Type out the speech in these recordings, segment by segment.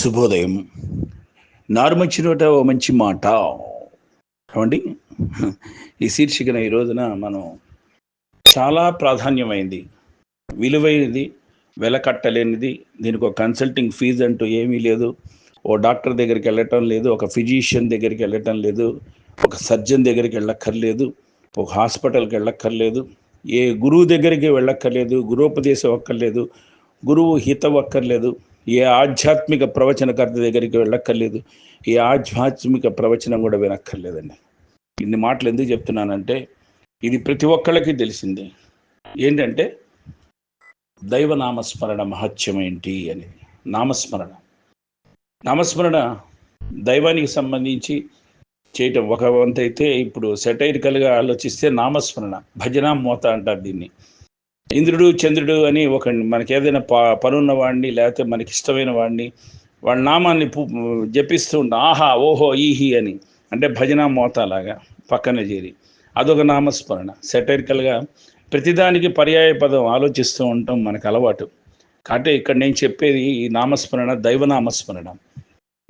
శుభోదయం. నారుమచ్చినోట ఓ మంచి మాట. ఏమండి? ఈ శీర్షికన ఈ రోజున మనం చాలా ప్రాధాన్యమైంది. విలువైనది వెలకట్టలేనిది దీనికి ఒక కన్సల్టింగ్ ఫీజు అంటూ ఏమీ లేదు. ఓ డాక్టర్ దగ్గరికి వెళ్ళటం లేదు ఒక ఫిజిషియన్ దగ్గరికి వెళ్ళటం లేదు ఒక సర్జన్ దగ్గరికి వెళ్ళక్కర్లేదు ఒక హాస్పిటల్కి వెళ్ళక్కర్లేదు ఏ గురువు దగ్గరికి వెళ్ళక్కర్లేదు గురువుపదేశం అక్కర్లేదు గురువు హితం అక్కర్లేదు. ఏ ఆధ్యాత్మిక ప్రవచనకర్త దగ్గరికి వెళ్ళక్కర్లేదు ఏ ఆధ్యాత్మిక ప్రవచనం కూడా వినక్కర్లేదండి. ఇన్ని మాటలు ఎందుకు చెప్తున్నానంటే ఇది ప్రతి ఒక్కళ్ళకి తెలిసిందే. ఏంటంటే దైవ నామస్మరణ మహత్యం ఏంటి అని. నామస్మరణ. నామస్మరణ దైవానికి సంబంధించి చేయటం. ఒక వంతైతే ఇప్పుడు సెటైరికల్గా ఆలోచిస్తే నామస్మరణ భజన మోత అంటారు దీన్ని. ఇంద్రుడు చంద్రుడు అని ఒక మనకి ఏదైనా ప పనున్న వాడిని లేకపోతే మనకి ఇష్టమైన వాడిని వాళ్ళ నామాన్ని జపిస్తూ ఉంటాం ఆహా ఓహో ఈహి అని. అంటే భజన మోత లాగా పక్కన చేరి. అదొక నామస్మరణ. సెటైరికల్గా ప్రతిదానికి పర్యాయ పదం ఆలోచిస్తూ ఉంటాం మనకు అలవాటు. కాబట్టి ఇక్కడ నేను చెప్పేది ఈ నామస్మరణ దైవనామస్మరణ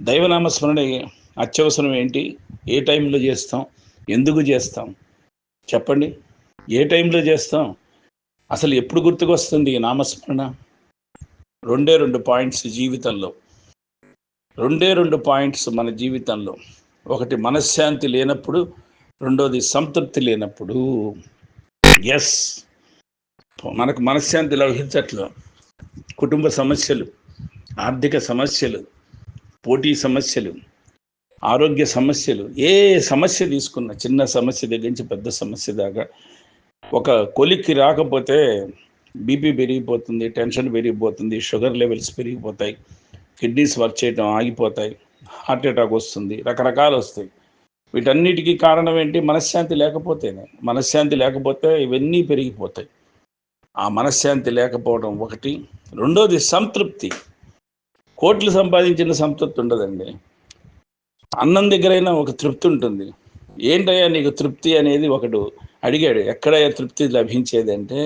దైవనామస్మరణ అత్యవసరం ఏంటి? ఏ టైంలో చేస్తాం? ఎందుకు చేస్తాం? చెప్పండి. ఏ టైంలో చేస్తాం? అసలు ఎప్పుడు గుర్తుకొస్తుంది ఈ నామస్మరణ? రెండే రెండు పాయింట్స్ జీవితంలో. రెండే రెండు పాయింట్స్ మన జీవితంలో. ఒకటి మనశ్శాంతి లేనప్పుడు రెండోది సంతృప్తి లేనప్పుడు. ఎస్ మనకు మనశ్శాంతి లభించట్లు. కుటుంబ సమస్యలు ఆర్థిక సమస్యలు పోటీ సమస్యలు ఆరోగ్య సమస్యలు ఏ సమస్య తీసుకున్న చిన్న సమస్య దగ్గర నుంచి పెద్ద సమస్య దాకా ఒక కొలిక్కి రాకపోతే బీపీ పెరిగిపోతుంది టెన్షన్ పెరిగిపోతుంది షుగర్ లెవెల్స్ పెరిగిపోతాయి కిడ్నీస్ వర్క్ చేయడం ఆగిపోతాయి హార్ట్ అటాక్ వస్తుంది రకరకాలు వస్తాయి. వీటన్నిటికీ కారణం ఏంటి? మనశ్శాంతి లేకపోతేనే. మనశ్శాంతి లేకపోతే ఇవన్నీ పెరిగిపోతాయి. ఆ మనశ్శాంతి లేకపోవడం ఒకటి. రెండోది సంతృప్తి. కోట్లు సంపాదించిన సంతృప్తి ఉండదండి. అన్నం దగ్గరైనా ఒక తృప్తి ఉంటుంది. ఏంటయ్యా నీకు తృప్తి అనేది ఒకడు అడిగాడు ఎక్కడ తృప్తి లభించేది అంటే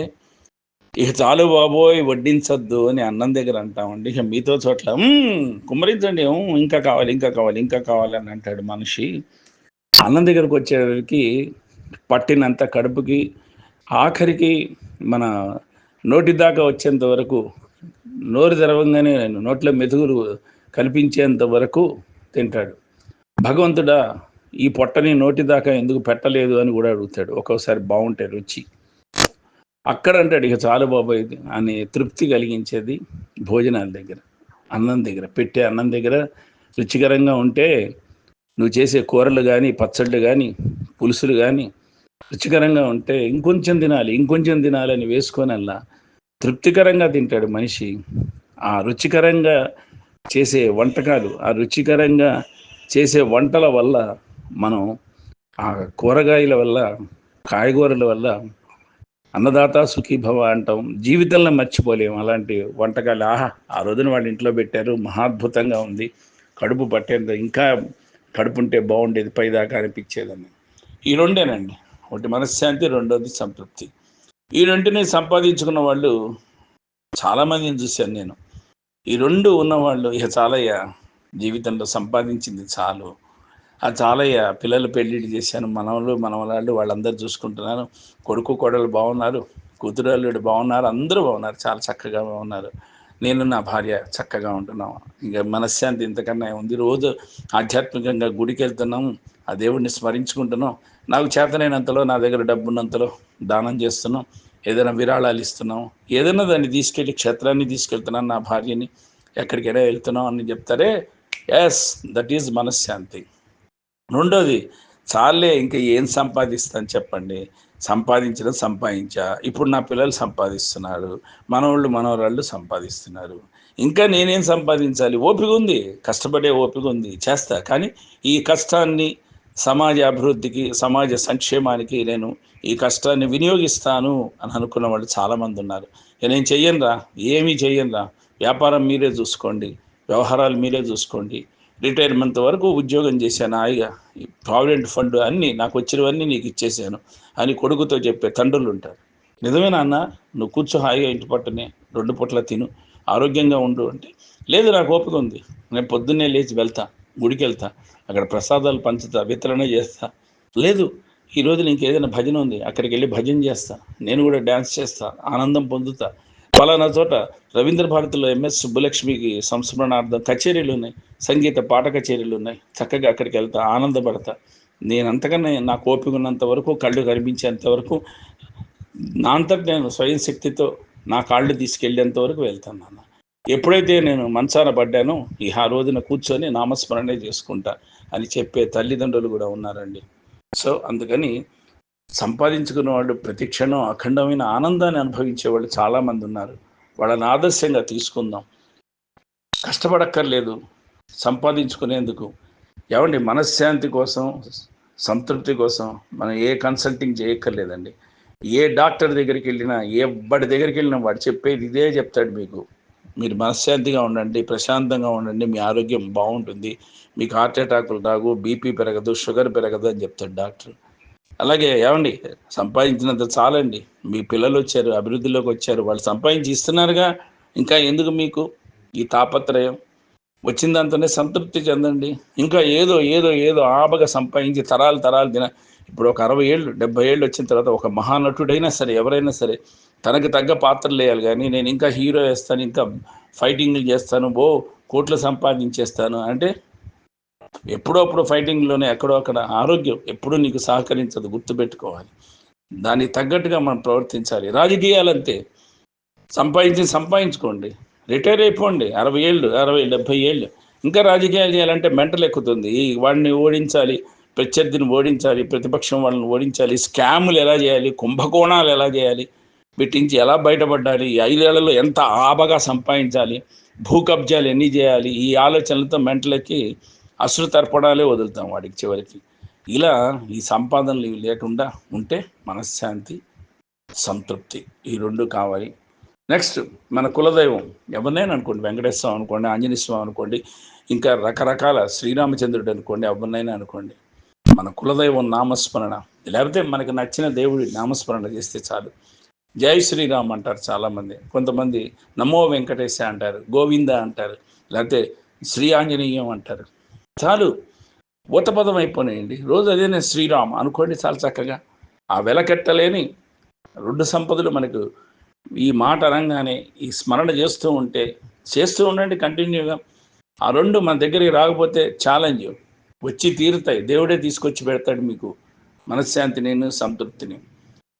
ఇక చాలు బాబోయ్ వడ్డించద్దు అని అన్నం దగ్గర అంటామండి. ఇక మీతో చోట్ల కుమ్మరించండి ఇంకా కావాలి ఇంకా కావాలి ఇంకా కావాలి అని అంటాడు మనిషి. అన్నం దగ్గరకు వచ్చేసరికి పట్టినంత కడుపుకి ఆఖరికి మన నోటి దాకా వచ్చేంత వరకు నోరు తెరవంగానే నోట్లో మెతుకులు కల్పించేంత వరకు తింటాడు. భగవంతుడా ఈ పొట్టని నోటి దాకా ఎందుకు పెట్టలేదు అని కూడా అడుగుతాడు. ఒక్కోసారి బాగుంటాయి రుచి. అక్కడ అంటాడు ఇక చాలు బాబాయ్ ఇది అని తృప్తి కలిగించేది భోజనాల దగ్గర అన్నం దగ్గర. పెట్టే అన్నం దగ్గర రుచికరంగా ఉంటే నువ్వు చేసే కూరలు కానీ పచ్చళ్ళు కానీ పులుసులు కానీ రుచికరంగా ఉంటే ఇంకొంచెం తినాలి ఇంకొంచెం తినాలి అని వేసుకొని అలా తృప్తికరంగా తింటాడు మనిషి. ఆ రుచికరంగా చేసే వంటకాలు ఆ రుచికరంగా చేసే వంటల వల్ల మనం ఆ కూరగాయల వల్ల కాయగూరల వల్ల అన్నదాత సుఖీభవ అంటాం జీవితంలో మర్చిపోలేము అలాంటి వంటకాలు ఆహా ఆ రోజున వాళ్ళ ఇంట్లో పెట్టారు మహాద్భుతంగా ఉంది. కడుపు పట్టేంత ఇంకా కడుపు ఉంటే బాగుండేది పైదాకా అనిపించేదని. ఈ రెండేనండి. ఒకటి మనశ్శాంతి రెండోది సంతృప్తి. ఈ రెంటిని సంపాదించుకున్న వాళ్ళు చాలామందిని చూశాను నేను. ఈ రెండు ఉన్నవాళ్ళు ఇక చాలయ్యా జీవితంలో సంపాదించింది చాలు. చాలయ్య పిల్లలు పెళ్ళిళ్ళు చేశాను మనవలు మనవలాళ్ళు వాళ్ళందరూ చూసుకుంటున్నాను కొడుకు కోడలు బాగున్నారు కూతురాళ్ళు బాగున్నారు అందరూ బాగున్నారు చాలా చక్కగా బాగున్నారు. నేను నా భార్య చక్కగా ఉంటున్నాం ఇంకా మనశ్శాంతి ఇంతకన్నా ఉంది. రోజు ఆధ్యాత్మికంగా గుడికి వెళ్తున్నాం ఆ దేవుడిని స్మరించుకుంటున్నాం నాకు చేతనైనంతలో నా దగ్గర డబ్బు ఉన్నంతలో దానం చేస్తున్నాం ఏదైనా విరాళాలు ఇస్తున్నాం ఏదైనా దాన్ని తీసుకెళ్ళి క్షేత్రాన్ని తీసుకెళ్తున్నాను నా భార్యని. ఎక్కడికైనా వెళ్తున్నాం అని చెప్తారే? ఎస్ దట్ ఈజ్ మనశ్శాంతి. రెండోది చాలే ఇంకా ఏం సంపాదిస్తాను చెప్పండి. సంపాదించడం సంపాదించా. ఇప్పుడు నా పిల్లలు సంపాదిస్తున్నారు. మనవాళ్ళు మనవరాళ్ళు సంపాదిస్తున్నారు. ఇంకా నేనేం సంపాదించాలి? ఓపిక ఉంది. కష్టపడే ఓపిక ఉంది. చేస్తా. కానీ ఈ కష్టాన్ని సమాజ అభివృద్ధికి సమాజ సంక్షేమానికి నేను ఈ కష్టాన్ని వినియోగిస్తాను అని అనుకున్న వాళ్ళు చాలామంది ఉన్నారు. నేను చెయ్యనురా. ఏమీ చెయ్యనురా. వ్యాపారం మీరే చూసుకోండి. వ్యవహారాలు మీరే చూసుకోండి. రిటైర్మెంట్ వరకు ఉద్యోగం చేశాను. హాయిగా ఈ ప్రావిడెంట్ ఫండ్ అన్నీ నాకు వచ్చినవన్నీ నీకు ఇచ్చేసాను అని కొడుకుతో చెప్పే తండ్రులు ఉంటారు. నిజమే నాన్న నువ్వు కూర్చో హాయిగా ఇంటి పట్టునే రెండు పూట్ల తిను ఆరోగ్యంగా ఉండు అంటే లేదు నాకు ఓపిక ఉంది. నేను పొద్దున్నే లేచి వెళ్తా గుడికి వెళ్తా అక్కడ ప్రసాదాలు పంచుతా వితరణ చేస్తా. లేదు ఈ నీకు ఏదైనా భజన ఉంది అక్కడికి వెళ్ళి భజన చేస్తా నేను కూడా డ్యాన్స్ చేస్తా ఆనందం పొందుతా పలానా చోట రవీంద్ర భారతిలో ఎంఎస్ సుబ్బలక్ష్మికి సంస్మరణార్థం కచేరీలు ఉన్నాయి. సంగీత పాట కచేరీలు ఉన్నాయి. చక్కగా అక్కడికి వెళ్తా ఆనందపడతా. నేను అంతకన్నా నాకు ఓపిక ఉన్నంత వరకు కళ్ళు కనిపించేంత వరకు నా అంతటి నేను స్వయం శక్తితో నా కాళ్ళు తీసుకెళ్ళేంత వరకు వెళ్తాను నాన్న. ఎప్పుడైతే నేను మంచాన పడ్డానో ఈ ఆ రోజున కూర్చొని నామస్మరణే చేసుకుంటా అని చెప్పే తల్లిదండ్రులు కూడా ఉన్నారండి. సో అందుకని సంపాదించుకున్న వాళ్ళు ప్రతి క్షణం అఖండమైన ఆనందాన్ని అనుభవించే వాళ్ళు చాలామంది ఉన్నారు. వాళ్ళని ఆదర్శంగా తీసుకుందాం. కష్టపడక్కర్లేదు. సంపాదించుకునేందుకు. ఏమండి? మనశ్శాంతి కోసం సంతృప్తి కోసం మనం ఏ కన్సల్టింగ్ చేయక్కర్లేదండి. ఏ డాక్టర్ దగ్గరికి వెళ్ళినా ఏ బడి దగ్గరికి వెళ్ళినా వాడు చెప్పేది ఇదే చెప్తాడు మీకు. మీరు మనశ్శాంతిగా ఉండండి ప్రశాంతంగా ఉండండి మీ ఆరోగ్యం బాగుంటుంది. మీకు హార్ట్ అటాకులు రాగు బీపీ పెరగదు షుగర్ పెరగదు అని చెప్తాడు డాక్టర్. అలాగే ఏమండి సంపాదించినంత చాలండి. మీ పిల్లలు వచ్చారు అభివృద్ధిలోకి వచ్చారు వాళ్ళు సంపాదించి ఇస్తున్నారుగా ఇంకా ఎందుకు మీకు ఈ తాపత్రయం? వచ్చిన దాంతోనే సంతృప్తి చెందండి. ఇంకా ఏదో ఏదో ఏదో ఆబగా సంపాదించి తరాలు తరాలు తిన ఇప్పుడు ఒక అరవై ఏళ్ళు డెబ్బై ఏళ్ళు వచ్చిన తర్వాత ఒక మహానటుడైనా సరే ఎవరైనా సరే తనకు తగ్గ పాత్రలు వేయాలి కానీ నేను ఇంకా హీరో వేస్తాను ఇంకా ఫైటింగ్లు చేస్తాను ఓ కోట్లు సంపాదించేస్తాను. అంటే ఎప్పుడప్పుడు ఫైటింగ్లోనే ఎక్కడో అక్కడ ఆరోగ్యం ఎప్పుడూ నీకు సహకరించదు గుర్తుపెట్టుకోవాలి. దానికి తగ్గట్టుగా మనం ప్రవర్తించాలి. రాజకీయాలంతే. సంపాదించి సంపాదించుకోండి. రిటైర్ అయిపోండి. అరవై ఏళ్ళు అరవై డెబ్భై ఏళ్ళు. ఇంకా రాజకీయాలు చేయాలంటే మెంటలు ఎక్కుతుంది. వాడిని ఓడించాలి ప్రత్యర్థిని ఓడించాలి ప్రతిపక్షం వాళ్ళని ఓడించాలి స్కాములు ఎలా చేయాలి కుంభకోణాలు ఎలా చేయాలి వీటించి ఎలా బయటపడాలి ఐదేళ్ళలో ఎంత ఆబగా సంపాదించాలి భూ కబ్జాలు ఎన్ని చేయాలి ఈ ఆలోచనలతో మెంటలకి అసలు తర్పణాలే వదులుతాం వాడికి చివరికి. ఇలా ఈ సంపాదనలు ఇవి లేకుండా ఉంటే మనశ్శాంతి సంతృప్తి ఈ రెండు కావాలి. నెక్స్ట్ మన కులదైవం. ఎవరినైనా అనుకోండి వెంకటేశ్వర స్వామి అనుకోండి ఆంజనేయ స్వామి అనుకోండి ఇంకా రకరకాల శ్రీరామచంద్రుడు అనుకోండి ఎవరినైనా అనుకోండి. మన కులదైవం నామస్మరణ. లేకపోతే మనకు నచ్చిన దేవుడి నామస్మరణ చేస్తే చాలు. జై శ్రీరామ్ అంటారు చాలామంది. కొంతమంది నమో వెంకటేశ అంటారు గోవింద అంటారు లేకపోతే శ్రీ ఆంజనేయం అంటారు. చాలు. ఊతపదం అయిపోయినాయండి రోజు అదేనే శ్రీరామ్ అనుకోండి చాలా చక్కగా. ఆ వెలకట్టలేని రెండు సంపదలు మనకు ఈ మాట అనగానే ఈ స్మరణ చేస్తూ ఉంటే చేస్తూ ఉండండి కంటిన్యూగా. ఆ రెండు మన దగ్గరికి రాకపోతే ఛాలెంజ్ వచ్చి తీరుతాయి. దేవుడే తీసుకొచ్చి పెడతాడు మీకు. మనశ్శాంతి నేను సంతృప్తిని.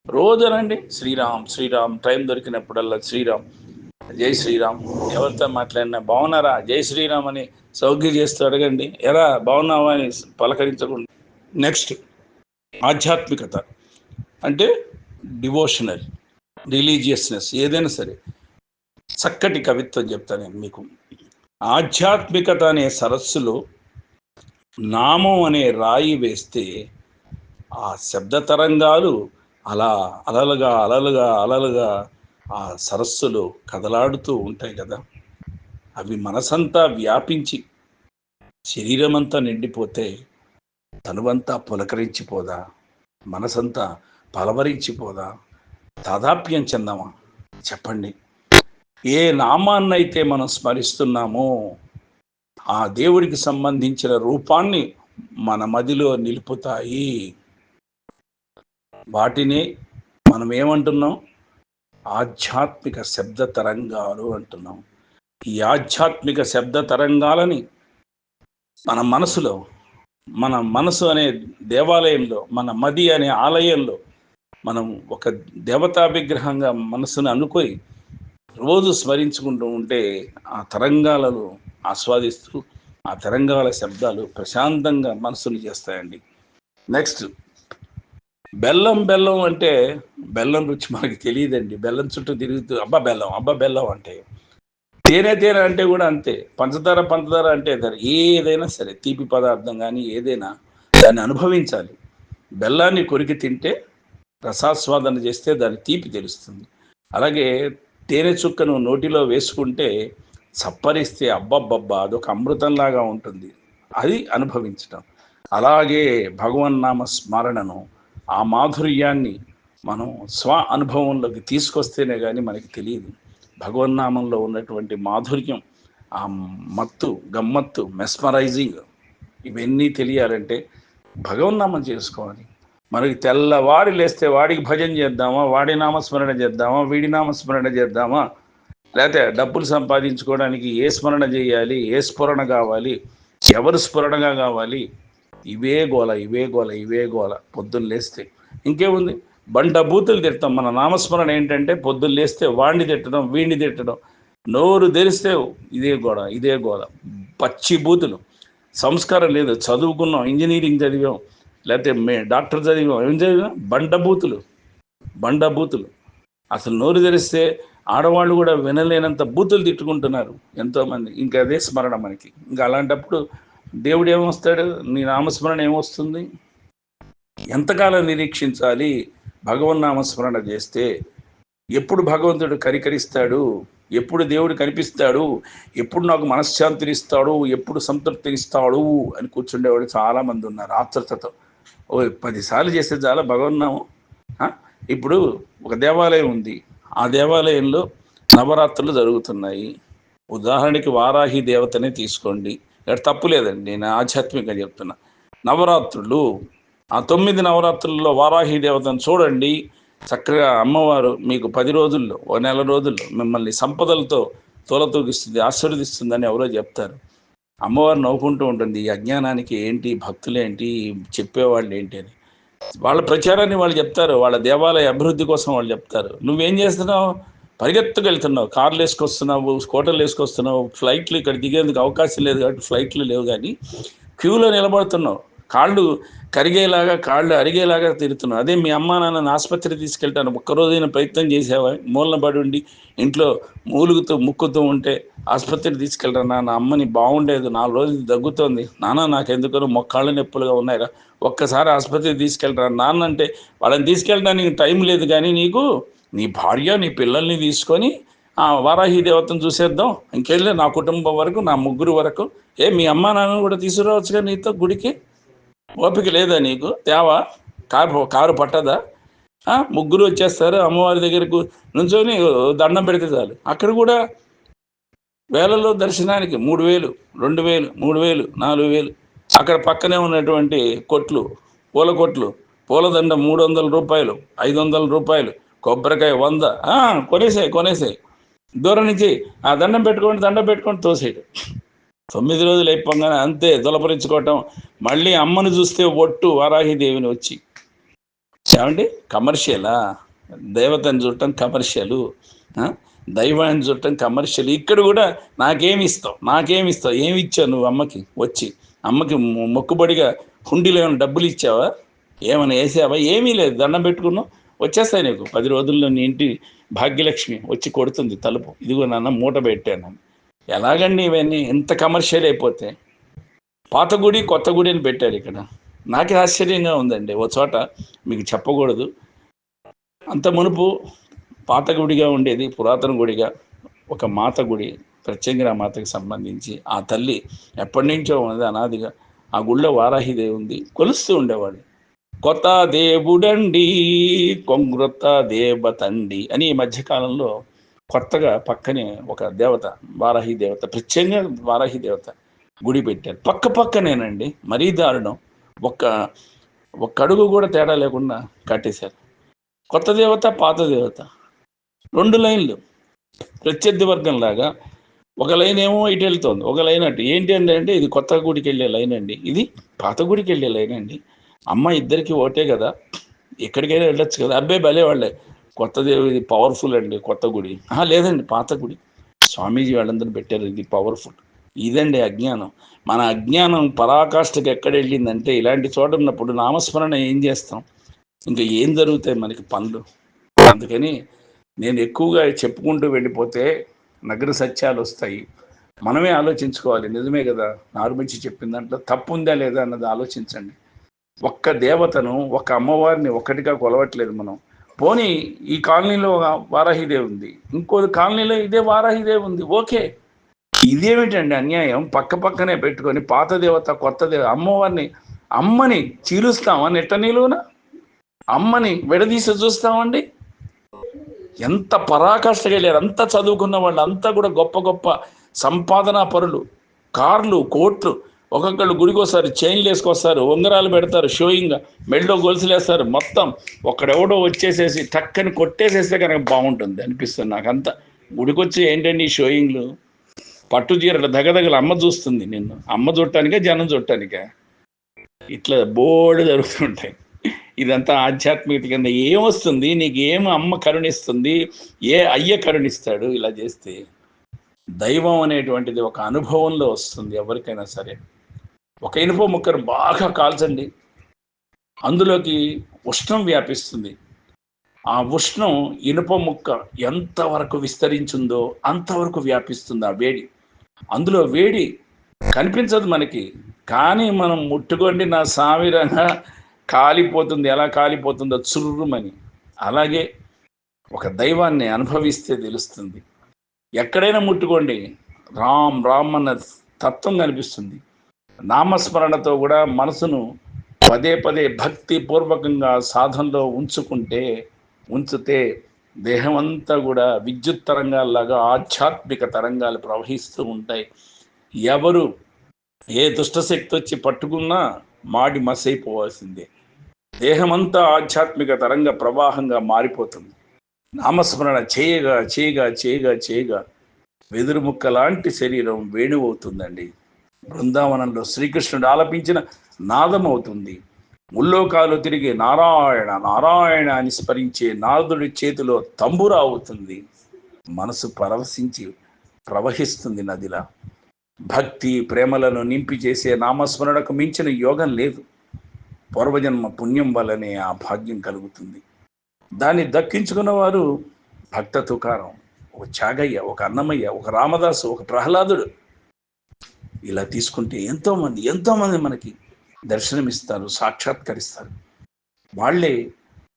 రోజు రండి శ్రీరామ్ శ్రీరామ్ టైం దొరికినప్పుడల్లా శ్రీరామ్. జై శ్రీరామ్. ఎవరితో మాట్లాడినా బాగున్నారా? జై శ్రీరామ్ అని సౌగ్య చేస్తూ అడగండి. ఎరా బాగున్నావా అని పలకరించకుండా. నెక్స్ట్ ఆధ్యాత్మికత. అంటే డివోషనల్ రిలీజియస్నెస్ ఏదైనా సరే. చక్కటి కవిత్వం చెప్తాను నేను మీకు. ఆధ్యాత్మికత అనే సరస్సులో నామం అనే రాయి వేస్తే ఆ శబ్ద తరంగాలు అలా అలలుగా అలలుగా అలలుగా ఆ సరస్సులో కదలాడుతూ ఉంటాయి కదా అవి మనసంతా వ్యాపించి శరీరమంతా నిండిపోతే తనువంతా పులకరించిపోదా మనసంతా పలవరించిపోదా? తాదాప్యం చెందామా? చెప్పండి. ఏ నామాన్నైతే మనం స్మరిస్తున్నామో ఆ దేవుడికి సంబంధించిన రూపాన్ని మన మదిలో నిలుపుతాయి. వాటిని మనం ఏమంటున్నాం ఆధ్యాత్మిక శబ్ద తరంగాలు అంటున్నాం. ఈ ఆధ్యాత్మిక శబ్ద తరంగాలని మన మనసులో మన మనసు అనే దేవాలయంలో మన మది అనే ఆలయంలో మనం ఒక దేవతా విగ్రహంగా మనసును అనుకొని రోజు స్మరించుకుంటూ ఉంటే ఆ తరంగాలను ఆస్వాదిస్తూ ఆ తరంగాల శబ్దాలు ప్రశాంతంగా మనసును చేస్తాయండి. నెక్స్ట్ బెల్లం బెల్లం అంటే బెల్లం రుచి మనకి తెలియదండి. బెల్లం చుట్టూ తిరుగుతూ అబ్బా బెల్లం అబ్బా బెల్లం అంటే. తేనె తేనె అంటే కూడా అంతే. పంచదార పంచదార అంటే ఏదైనా సరే తీపి పదార్థం కానీ ఏదైనా దాన్ని అనుభవించాలి. బెల్లాన్ని కొరికి తింటే రసాస్వాదన చేస్తే దాని తీపి తెలుస్తుంది. అలాగే తేనె చుక్కను నోటిలో వేసుకుంటే చప్పరిస్తే అబ్బబ్బబ్బా అదొక అమృతంలాగా ఉంటుంది. అది అనుభవించటం. అలాగే భగవన్నామ స్మరణను ఆ మాధుర్యాన్ని మనం స్వ అనుభవంలోకి తీసుకొస్తేనే కానీ మనకి తెలియదు. భగవన్నామంలో ఉన్నటువంటి మాధుర్యం ఆ మత్తు గమ్మత్తు మెస్మరైజింగ్ ఇవన్నీ తెలియాలంటే భగవన్నామం చేసుకోవాలి. మనకి తెల్లవాడి లేస్తే వాడికి భజన చేద్దామా వాడి నామస్మరణ చేద్దామా వీడి నామస్మరణ చేద్దామా? లేకపోతే డబ్బులు సంపాదించుకోవడానికి ఏ స్మరణ చేయాలి ఏ స్ఫురణ కావాలి ఎవరు స్ఫురణగా కావాలి? ఇవే గోల ఇవే గోల ఇవే గోల పొద్దున్న లేస్తే. ఇంకేముంది? బండ బూతులు తిట్టడం మన నామస్మరణ ఏంటంటే పొద్దున్న లేస్తే వాణ్ణి తిట్టడం వీడిని తిట్టడం. నోరు తెరిస్తే ఇదే గోడ ఇదే గోల. పచ్చి బూతులు. సంస్కారం లేదు. చదువుకున్నాం ఇంజనీరింగ్ చదివాం లేకపోతే మే డాక్టర్ చదివాం. ఏం చదివాం? బండ బూతులు. బండ బూతులు. అసలు నోరు తెరిస్తే ఆడవాళ్ళు కూడా వినలేనంత బూతులు తిట్టుకుంటున్నారు ఎంతోమంది. ఇంకా అదే స్మరణ మనకి. ఇంకా అలాంటప్పుడు దేవుడు ఏమొస్తాడు నీ నామస్మరణ ఏమొస్తుంది? ఎంతకాలం నిరీక్షించాలి? భగవన్ నామస్మరణ చేస్తే ఎప్పుడు భగవంతుడు కరికరిస్తాడు ఎప్పుడు దేవుడు కనిపిస్తాడు? ఎప్పుడు నాకు మనశ్శాంతినిస్తాడు? ఎప్పుడు సంతృప్తినిస్తాడు? అని కూర్చుండేవాడు చాలామంది ఉన్నారు. ఆతృతతో ఓ పదిసార్లు చేస్తే చాలా భగవన్నాము ఇప్పుడు ఒక దేవాలయం ఉంది. ఆ దేవాలయంలో నవరాత్రులు జరుగుతున్నాయి. ఉదాహరణకి వారాహి దేవతనే తీసుకోండి. తప్పు లేదండి నేను ఆధ్యాత్మికంగా చెప్తున్నా. నవరాత్రులు ఆ తొమ్మిది నవరాత్రుల్లో వారాహి దేవతను చూడండి. చక్కగా అమ్మవారు మీకు పది రోజుల్లో ఓ నెల రోజుల్లో మిమ్మల్ని సంపదలతో తోలతూగిస్తుంది ఆశీర్వదిస్తుందని ఎవరో చెప్తారు. అమ్మవారు నవ్వుకుంటూ ఉంటుంది ఈ అజ్ఞానానికి ఏంటి భక్తులేంటి చెప్పేవాళ్ళు ఏంటి అని. వాళ్ళ ప్రచారాన్ని వాళ్ళు చెప్తారు వాళ్ళ దేవాలయ అభివృద్ధి కోసం వాళ్ళు చెప్తారు. నువ్వేం చేస్తున్నావు? పరిగెత్తుకెళ్తున్నావు కార్లు వేసుకొస్తున్నావు స్కూటర్లు వేసుకొస్తున్నావు ఫ్లైట్లు ఇక్కడ దిగేందుకు అవకాశం లేదు కాబట్టి ఫ్లైట్లు లేవు కానీ క్యూలో నిలబడుతున్నావు. కాళ్ళు కరిగేలాగా కాళ్ళు అరిగేలాగా తిరుగుతున్నావు. అదే మీ అమ్మా నాన్నని ఆసుపత్రి తీసుకెళ్తాను. ఒక్కరోజైనా ప్రయత్నం చేసావా? మూలన పడి ఉండి ఇంట్లో మూలుగుతూ ముక్కుతూ ఉంటే ఆసుపత్రికి తీసుకెళ్ళరా నా అమ్మని బాగుండేది. నాలుగు రోజులు దగ్గుతోంది. నాన్న నాకెందుకో మొక్కాళ్ళ నొప్పులుగా ఉన్నాయిరా. ఒక్కసారి ఆసుపత్రికి తీసుకెళ్ళరా. నాన్న అంటే వాళ్ళని తీసుకెళ్ళడానికి టైం లేదు కానీ నీకు నీ భార్య నీ పిల్లల్ని తీసుకొని ఆ వారాహి దేవతను చూసేద్దాం. ఇంకెళ్ళి నా కుటుంబం వరకు నా ముగ్గురు వరకు. ఏ మీ అమ్మ నాన్న కూడా తీసుకురావచ్చుగా నీతో గుడికి? ఓపిక లేదా నీకు? తేవా? కారు కారు పట్టదా? ముగ్గురు వచ్చేస్తారు అమ్మవారి దగ్గరకు నుంచొని దండం పెడితే చాలు. అక్కడ కూడా వేలలో దర్శనానికి మూడు వేలు రెండు వేలు మూడు వేలు నాలుగు వేలు. అక్కడ పక్కనే ఉన్నటువంటి కొట్లు పూల కొట్లు. పూలదండ మూడు వందల రూపాయలు ఐదు వందల రూపాయలు. కొబ్బరికాయ వంద. కొనేసాయి కొనేసాయి. దూరం నుంచి ఆ దండం పెట్టుకోండి దండం పెట్టుకొని తోసేయడం తొమ్మిది రోజులు అయిపోగానే అంతే దులపరించుకోవటం మళ్ళీ అమ్మను చూస్తే ఒట్టు వారాహిదేవిని వచ్చి. ఏమండి? కమర్షియలా? దేవతని చూడటం కమర్షియలు. దైవాన్ని చూడటం కమర్షియల్. ఇక్కడ కూడా నాకేమి ఇస్తావు? నాకేమి ఇస్తావు? ఏమి ఇచ్చావు నువ్వు అమ్మకి? వచ్చి. అమ్మకి మొక్కుబడిగా హుండీలో ఏమైనా డబ్బులు ఇచ్చావా? ఏమైనా వేసావా? ఏమీ లేదు. దండం పెట్టుకున్నావు. వచ్చేస్తాయి నీకు. పది రోజుల్లో నీ ఇంటి భాగ్యలక్ష్మి వచ్చి కొడుతుంది తలుపు. ఇదిగో నాన్న మూట పెట్టాను ఎలాగండి ఇవన్నీ? ఎంత కమర్షియల్ అయిపోతే. పాత గుడి కొత్త గుడి అని పెట్టారు ఇక్కడ. నాకే ఆశ్చర్యంగా ఉందండి. ఓ చోట మీకు చెప్పకూడదు. అంత మునుపు పాత గుడిగా ఉండేది పురాతన గుడిగా ఒక మాత గుడి ప్రత్యంగిర మాతకి సంబంధించి. ఆ తల్లి ఎప్పటి నుంచో ఉన్నది అనాదిగా. ఆ గుళ్ళో వారాహిదేవి ఉంది. కొలుస్తూ ఉండేవాడు కొత్త దేవుడండి కొంగ్రొత్త దేవతండి అని ఈ మధ్యకాలంలో కొత్తగా పక్కనే ఒక దేవత వారాహి దేవత ప్రత్యేకంగా వారాహి దేవత గుడి పెట్టారు. పక్క పక్కనేనండి మరీ దారుణం. ఒక్క ఒక్క అడుగు కూడా తేడా లేకుండా కట్టేశారు. కొత్త దేవత పాత దేవత. రెండు లైన్లు. ప్రత్యర్థి వర్గం లాగా ఒక లైన్ ఏమో ఇటు వెళ్తుంది ఒక లైన్ అటు. ఏంటి అంటే అంటే ఇది కొత్త గుడికి వెళ్ళే లైన్ అండి ఇది పాత గుడికి వెళ్ళే లైన్ అండి. అమ్మ ఇద్దరికి ఓటే కదా. ఎక్కడికైనా వెళ్ళొచ్చు కదా. అబ్బాయి భలే వాళ్ళే. కొత్తది ఇది పవర్ఫుల్ అండి కొత్త గుడి. లేదండి పాత గుడి. స్వామీజీ వాళ్ళందరూ పెట్టారు ఇది పవర్ఫుల్ ఇదండి అజ్ఞానం. మన అజ్ఞానం పరాకాష్ఠకి ఎక్కడ వెళ్ళిందంటే ఇలాంటి చోట ఉన్నప్పుడు నామస్మరణ ఏం చేస్తాం? ఇంకా ఏం జరుగుతాయి మనకి పనులు? అందుకని నేను ఎక్కువగా చెప్పుకుంటూ వెళ్ళిపోతే నగర సత్యాలు వస్తాయి. మనమే ఆలోచించుకోవాలి. నిజమే కదా. నారుమించి చెప్పిన దాంట్లో తప్పు ఉందా లేదా అన్నది ఆలోచించండి. ఒక్క దేవతను ఒక్క అమ్మవారిని ఒక్కటిగా కొలవట్లేదు మనం. పోనీ ఈ కాలనీలో వారాహిదేవి ఉంది. ఇంకో కాలనీలో ఇదే వారాహిదేవి ఉంది. ఓకే. ఇదేమిటండి అన్యాయం? పక్క పక్కనే పెట్టుకొని పాత దేవత కొత్త దేవత అమ్మవారిని అమ్మని చీలుస్తామా నెట్ట నిలువున అమ్మని విడదీసి చూస్తామండి? ఎంత పరాకాష్ట లేరు అంతా చదువుకున్న వాళ్ళు అంతా కూడా గొప్ప గొప్ప సంపాదనా పరులు. కార్లు కోట్లు. ఒక్కొక్కళ్ళు గుడికి వస్తారు చైన్లు వేసుకొస్తారు ఉంగరాలు పెడతారు షోయింగ్ మెళ్ళో గొలుసులేస్తారు. మొత్తం ఒక్కడెవడో వచ్చేసేసి టక్కని కొట్టేసేస్తే కనుక బాగుంటుంది అనిపిస్తుంది నాకంతా. గుడికొచ్చి ఏంటండి ఈ షోయింగ్లు పట్టు చీరలు దగదగలు అమ్మ చూస్తుంది నిన్ను. అమ్మ చూడటానికే జనం చూడటానికే? ఇట్లా బోర్డు జరుగుతుంటాయి. ఇదంతా ఆధ్యాత్మికత కింద ఏమొస్తుంది? నీకు ఏం అమ్మ కరుణిస్తుంది? ఏ అయ్య కరుణిస్తాడు ఇలా చేస్తే? దైవం అనేటువంటిది ఒక అనుభవంలో వస్తుంది ఎవరికైనా సరే. ఒక ఇనుప ముక్కను బాగా కాల్చండి. అందులోకి ఉష్ణం వ్యాపిస్తుంది. ఆ ఉష్ణం ఇనుప ముక్క ఎంతవరకు విస్తరించిందో అంతవరకు వ్యాపిస్తుంది ఆ వేడి. అందులో వేడి కనిపించదు మనకి కానీ మనం ముట్టుకోండి నా సామిరంగా కాలిపోతుంది. ఎలా కాలిపోతుందో చుర్రుమని. అలాగే ఒక దైవాన్ని అనుభవిస్తే తెలుస్తుంది. ఎక్కడైనా ముట్టుకోండి. రామ్ రామ్ అన్న తత్వం కనిపిస్తుంది. నామస్మరణతో కూడా మనసును పదే పదే భక్తి పూర్వకంగా సాధనలో ఉంచుకుంటే ఉంచితే దేహం అంతా కూడా విద్యుత్ తరంగాల్లాగా ఆధ్యాత్మిక తరంగాలు ప్రవహిస్తూ ఉంటాయి. ఎవరు ఏ దుష్టశక్తి వచ్చి పట్టుకున్నా మాడి మసైపోవాల్సిందే. దేహమంతా ఆధ్యాత్మిక తరంగ ప్రవాహంగా మారిపోతుంది. నామస్మరణ చేయగా చేయగా చేయగా చేయగా వెదురు ముక్క లాంటి శరీరం వేణువవుతుందండి. బృందావనంలో శ్రీకృష్ణుడు ఆలపించిన నాదం అవుతుంది ముల్లోకాలు తిరిగి నారాయణ నారాయణ అని స్మరించే నారదుడి చేతిలో తంబురా అవుతుంది. మనసు పరవశించి ప్రవహిస్తుంది నదిలా. భక్తి ప్రేమలను నింపి చేసే నామస్మరణకు మించిన యోగం లేదు. పూర్వజన్మ పుణ్యం వల్లనే ఆ భాగ్యం కలుగుతుంది. దాన్ని దక్కించుకున్న వారు భక్త తుకారం ఒక చాగయ్య ఒక అన్నమయ్య ఒక రామదాసు ఒక ప్రహ్లాదుడు. ఇలా తీసుకుంటే ఎంతోమంది ఎంతోమంది మనకి దర్శనమిస్తారు సాక్షాత్కరిస్తారు. వాళ్ళే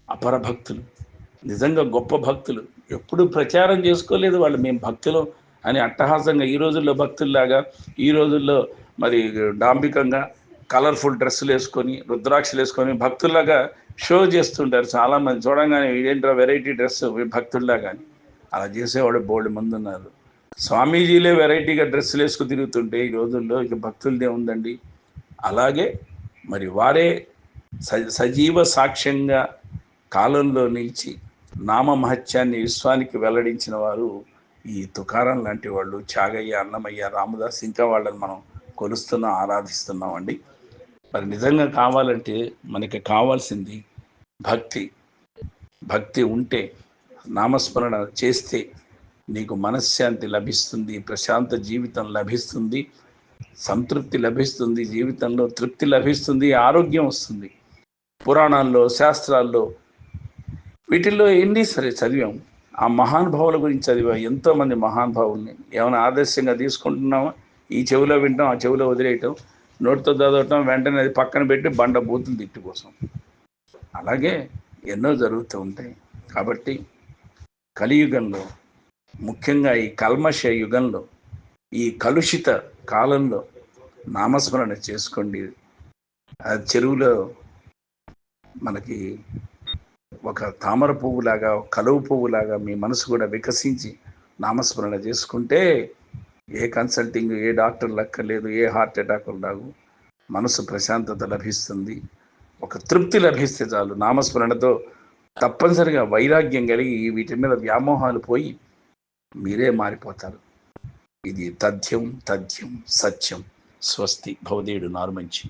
అపర భక్తులు. నిజంగా గొప్ప భక్తులు. ఎప్పుడు ప్రచారం చేసుకోలేదు వాళ్ళు. మేము భక్తులు అని అట్టహాసంగా ఈ రోజుల్లో భక్తుల్లాగా ఈ రోజుల్లో మరి డాంబికంగా కలర్ఫుల్ డ్రెస్సులు వేసుకొని రుద్రాక్షలు వేసుకొని భక్తుల్లాగా షో చేస్తుంటారు చాలామంది. చూడంగానే ఏంటో వెరైటీ డ్రెస్ భక్తుల్లాగా అలా చేసేవాడు బోల్డ్ మంది ఉన్నారు స్వామీజీలే వెరైటీగా డ్రెస్సులు వేసుకు తిరుగుతుంటే ఈ రోజుల్లో ఇక భక్తులదే ఉందండి. అలాగే మరి వారే స సజీవ సాక్ష్యంగా కాలంలో నిలిచి నామ మహత్యాన్ని విశ్వానికి వెల్లడించిన వారు ఈ తుకారం లాంటి వాళ్ళు చాగయ్య అన్నమయ్య రామదాస్ ఇంకా వాళ్ళని మనం కొలుస్తున్నాం ఆరాధిస్తున్నాం అండి మరి నిజంగా కావాలంటే మనకి కావాల్సింది భక్తి. భక్తి ఉంటే నామస్మరణ చేస్తే నీకు మనశ్శాంతి లభిస్తుంది ప్రశాంత జీవితం లభిస్తుంది సంతృప్తి లభిస్తుంది జీవితంలో తృప్తి లభిస్తుంది ఆరోగ్యం వస్తుంది. పురాణాల్లో శాస్త్రాల్లో వీటిల్లో ఎన్ని సరే చదివాం? ఆ మహానుభావుల గురించి చదివా? ఎంతోమంది మహానుభావుల్ని. ఏమైనా ఆదర్శంగా తీసుకుంటున్నామా ఈ చెవిలో వింటాం ఆ చెవిలో వదిలేయటం నోటితో చదవటం వెంటనే అది పక్కన పెట్టి బండ బూతులు తిట్టు కోసం. అలాగే ఎన్నో జరుగుతూ ఉంటాయి. కాబట్టి కలియుగంలో ముఖ్యంగా ఈ కల్మష యుగంలో ఈ కలుషిత కాలంలో నామస్మరణ చేసుకోండి. ఆ చెరువులో మనకి ఒక తామర పువ్వులాగా కలువు కలువ పువ్వులాగా మీ మనసు కూడా వికసించి నామస్మరణ చేసుకుంటే ఏ కన్సల్టింగ్ ఏ డాక్టర్ లెక్కలేదు ఏ హార్ట్ అటాకులు రావు మనసు ప్రశాంతత లభిస్తుంది. ఒక తృప్తి లభిస్తే చాలు నామస్మరణతో. తప్పనిసరిగా వైరాగ్యం కలిగి వీటి మీద వ్యామోహాలు పోయి మీరే మారిపోతారు. ఇది తథ్యం తథ్యం సత్యం. స్వస్తి. భవదేవుడు నారుమంచి